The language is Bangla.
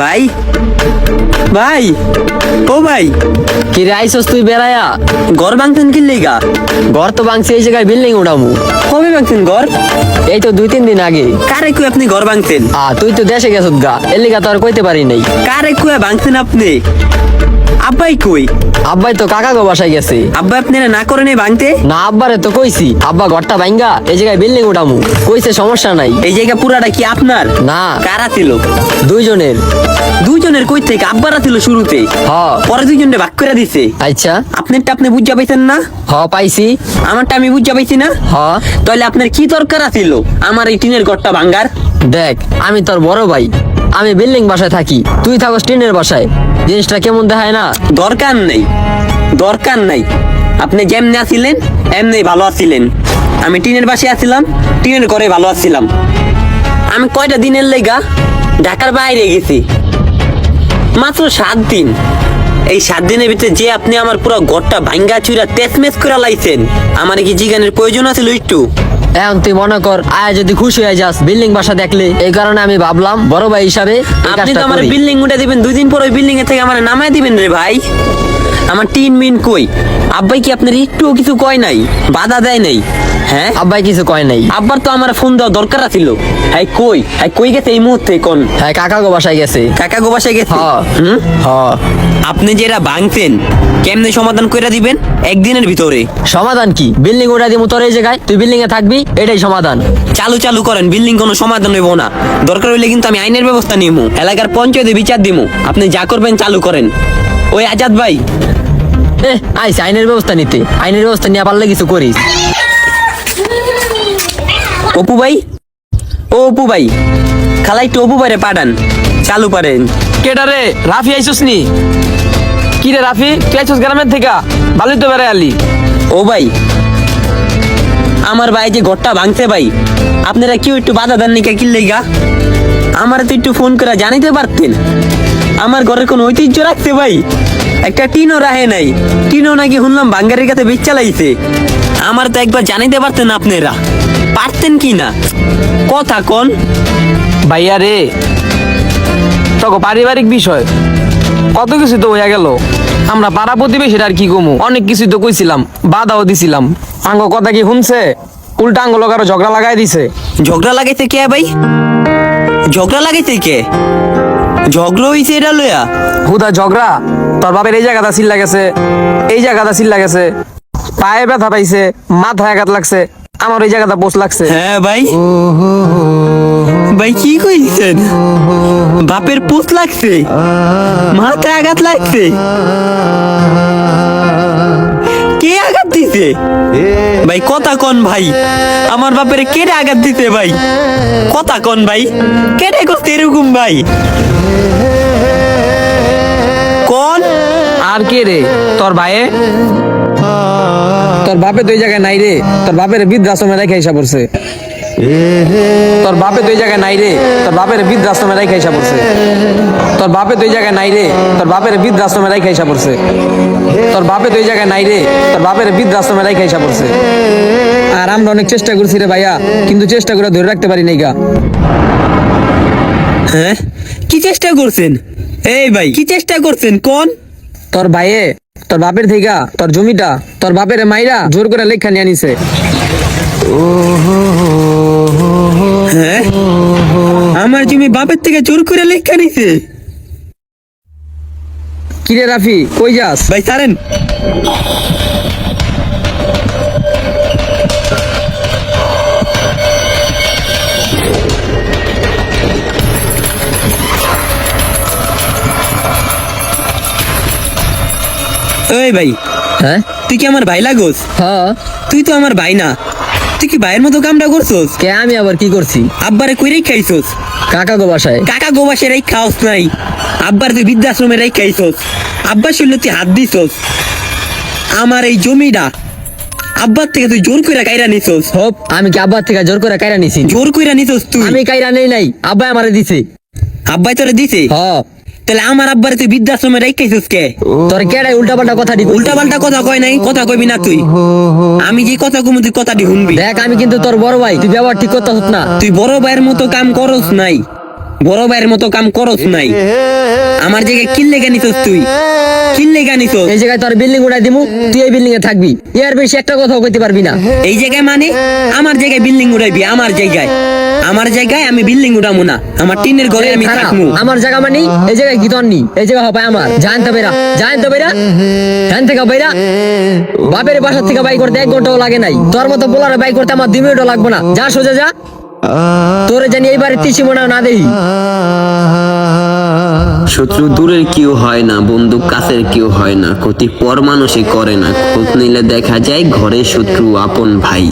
ভাই? ভাই ও ভাই। কি রে আইসস তুই বেড়ায়া? ঘর ভাঙছেন কি লেগা? ঘর তো ভাঙছে এই জায়গায় বিল্ডিং উঠামু। কবে ভাঙছেন ঘর? এই তো দুই তিন দিন আগে। কারে কুই আপনি ঘর ভাঙছেন? আ তুই তো দেশে গেছত গা এর লিগা তো আর কইতে পারি নাই। কারে কুয়ে ভাঙছেন আপনি? আব্বাই কই? আব্বাই তো কাকা গো বাসায় গেছে। আব্বা আপনারা না করেন ভাঙতে না আব্বারে তো কইছি আব্বা ঘরটা ভাঙ্গা এই জায়গায় বিল্ডিং উঠামু। কইছে সমস্যা নাই। এই জায়গা পুরাটা কি আপনার? না। কারা ছিল? দুইজনের। দুজনের কই থেকে? আব্বারা ছিল শুরুতে? হ। পরে দুজনে ভাগ করে দিছে? আচ্ছা। আপনারটা আপনি বুঝা পাইছেন না? হ পাইছি। আমারটা আমি বুঝা পাইছি না? হ। তাহলে আপনার কি দরকার ছিল আমার এই টিনের ঘরটা ভাঙ্গার? দেখ আমি তোর বড় ভাই। আমি বিল্ডিং বাসায় থাকি। তুই থাকস টিনের বাসায়। জিনিসটা কেমন দেখায় না? দরকার নেই। দরকার নাই। আপনি যেমনি আছিলেন, এমনি ভালো আছিলেন। আমি টিনের বাসে আছিলাম, টিনের ঘরে ভালো আছিলাম। আমি কয়টা দিনের লেগা ঢাকার বাইরে গেছি। মাত্র সাত দিন। এই সাত দিনের ভিতরে যে আপনি আমার পুরো ঘরটা ভাঙ্গা চুরা তেসমেস করে লাইছেন, আমার কি জিগানের প্রয়োজন আছিল একটু এখন তুই মনে কর আয় যদি খুশি হয়ে যাস বিল্ডিং বাসা দেখলে। এই কারণে আমি ভাবলাম বড় ভাই হিসাবে আপনি তো আমার বিল্ডিং উঠে দিবেন দুই দিন পর ওই বিল্ডিং এর থেকে আমার নামায় দিবেন রে ভাই। আমার টিন মিন কই? আব্বাই কি আপনার একটুও কিছু কয় নাই? বাধা দেয় নাই। হ্যাঁ? আব্বাই কিছু কয় নাই। আব্বার তো আমার ফোন দেওয়া দরকার ছিল হ্যাঁ কই? হ্যাঁ কই গেছে এই মুহূর্তে কোন? হ্যাঁ কাকা গো বাসায় গেছে। কাকা গো বাসায় গেছে? হ্যাঁ। হুম? হ আপনি যেটা ভাঙতেন কেমনে সমাধান করে দিবেন? একদিনের ভিতরে। সমাধান কি? বিল্ডিং উঠা দিব তোর এই জায়গায়? তুই বিল্ডিং এ থাকবি এটাই সমাধান। চালু চালু করেন বিল্ডিং কোনো সমাধান হইব না। দরকার হইলে কিন্তু আমি আইনের ব্যবস্থা নিমু। এলাকার পঞ্চায়েতে বিচার দিমু। আপনি যা করবেন চালু করেন। ওই আজাদ ভাই এ আইসি আইনের ব্যবস্থা নিতে। আইনের ব্যবস্থা নিয়ে পারলে কিছু করিস। অপু ভাই? ও অপু ভাই খালা একটু অপু ভাইরে পাঠান চালু পারেন। কেটা রে রাফি আইসুস নি? কি রে রাফি তুই আইসুস গ্রামের থেকে? ভালোই তো বেড়াই আলি। ও ভাই আমার ভাই যে ঘরটা ভাঙতে ভাই আপনারা কেউ একটু বাধা দেন নাকি কি লেগা আমার তো একটু ফোন করে জানিতে পারতেন। আমার ঘরের কোনো ঐতিহ্য রাখতে ভাই। একটা টিনও রাহে নাই। টিনও নাকি শুনলাম বাঙ্গারের কাছে বেচ চালাইছে। আমার তো একবার জানিতে পারতেন আপনারা। পারতেন কি না? কথা কোন। ভাইয়া রে তখন পারিবারিক বিষয়। কত কিছু তো হইয়া গেল। আমরা পাড়া প্রতিবেশীর আর কি কমু? অনেক কিছু তো কইছিলাম বাধাও দিছিলাম। আঙ্গ কথা কি শুনছে? উল্টা আঙ্গ আরও ঝগড়া লাগাই দিছে। ঝগড়া লাগাইছে কে ভাই? ঝগড়া লাগাইছে কে? ঝগড়া হইছে এটা লইয়া? হুদা ঝগড়া? তোর বাপের এই জায়গাটা চিল্লা গেছে। এই জায়গাটা চিল্লা গেছে। পায়ে ব্যথা পাইছে মাথায় আঘাত লাগছে আমার এই জায়গাটা পোষ লাগছে। হ্যাঁ ভাই। ভাই কি কইছেন? বাপের পুত লাগছে মাথায় আঘাত লাগছে। দিছে? ভাই, কথা কন ভাই। আমার বাপের কেটে আঘাত দিতে ভাই? কথা কন ভাই। করতে এরকম ভাই? আর কে রে? তোর ভাইয়ে? তোর বাপে এই জায়গায় নাই রে। তোর বাপের বৃদ্ধাশ্রমে রেখে হিসাব করছে তোর বাপে তো এই জায়গায় নাই রে। তোর বাপের বৃদ্ধাশ্রমে রেখে হিসাব পড়ছে। তোর বাপে তো এই জায়গায় নাই রে। তোর বাপের বৃদ্ধাশ্রমে রেখে হিসাব পড়ছে। তোর বাপে তো এই জায়গায় নাই রে। তোর বাপের বৃদ্ধাশ্রমে রেখে হিসাব পড়ছে। আর আমরা অনেক চেষ্টা করছি রে ভাইয়া কিন্তু চেষ্টা করে ধরে রাখতে পারি নাই গা। হ্যাঁ? কি চেষ্টা করছেন? এই ভাই। কি চেষ্টা করছেন? কোন? তোর ভাইয়ে তোর বাপের থেকে তোর জমিটা তোর বাপের মাইরা জোর করে লেখা নিয়ে আনিছে। হ্যাঁ বাপের থেকে চোর করে লেখা নিছে। কিরে রাফি কই যাস? ভাই সারেন ওই ভাই হ্যাঁ? তুই কি আমার ভাই লাগোস? হ্যাঁ। তুই তো আমার ভাই না। তুই কি ভাইয়ের মতো কামটা করছোস? কে আমি আবার কি করছি? আব্বারে কইরেই খাইছোস। কাকা গো বাসায়। কাকা রাই খাওস নাই। আব্বার তুই বৃদ্ধাশ্রমে রাই খাইছোস আব্বা শুনলে তুই হাত দিছোস। আমার এই জমিটা আব্বার থেকে তুই জোর কইরা কাইরা নিছোস। হোপ আমি কি আব্বার থেকে জোর করে কাইরা নিছি? জোর কইরা নিছোস তুই। আমি কাইরা নেই নাই আব্বাই আমারে দিছে। আব্বাই তোরে দিছে? হ তাহলে আমার আব্বার তুই বৃদ্ধাশ্রমে রাই খাইছোস কে? তোর কেডাই উল্টা পাল্টা কথা দিবি? উল্টা পাল্টা কথা কয় নাই কথা কইবি না তুই। আমি যে কথা কমু তুই কথাটি শুনবি। দেখ আমি কিন্তু তোর বড় ভাই তুই ব্যবহার ঠিক করতে না। তুই বড় ভাইয়ের মতো কাম করস নাই। বড় ভাইয়ের মতো কাম করস নাই। আমার জায়গায় কিনলে গানিছস তুই? কিনলে গানিছস এই জায়গায় তোর বিল্ডিং উঠাই দিমু তুই এই বিল্ডিং এ থাকবি। এর বেশি একটা কথাও কইতে পারবি না। এই জায়গায় মানে? আমার জায়গায় বিল্ডিং উড়াইবি আমার জায়গায়। আমার জায়গায় আমি বিল্ডিং উঠাবো না। আমার টিনের ঘরে আমি। থাকব আমার জায়গা মানে এই জায়গায় কি তোর নি। এই জায়গা হবে আমার। জানতে বেরা জানতে বেরা জান থেকে বাইরা বাপের বাসা থেকে বাই করতে এক ঘন্টাও লাগে নাই। তোর মতো বলারে বাই করতে আমার দুই মিনিটও লাগবে না। যা সোজা যা। তোরে জানি এইবারে তিসি মনে না দেই। শত্রু দূরের কেউ হয় না, বন্ধু কাছের কেউ হয় না, ক্ষতি পর মানুষই করে না, খোঁজ নিলে দেখা যায় ঘরে শত্রু আপন ভাই।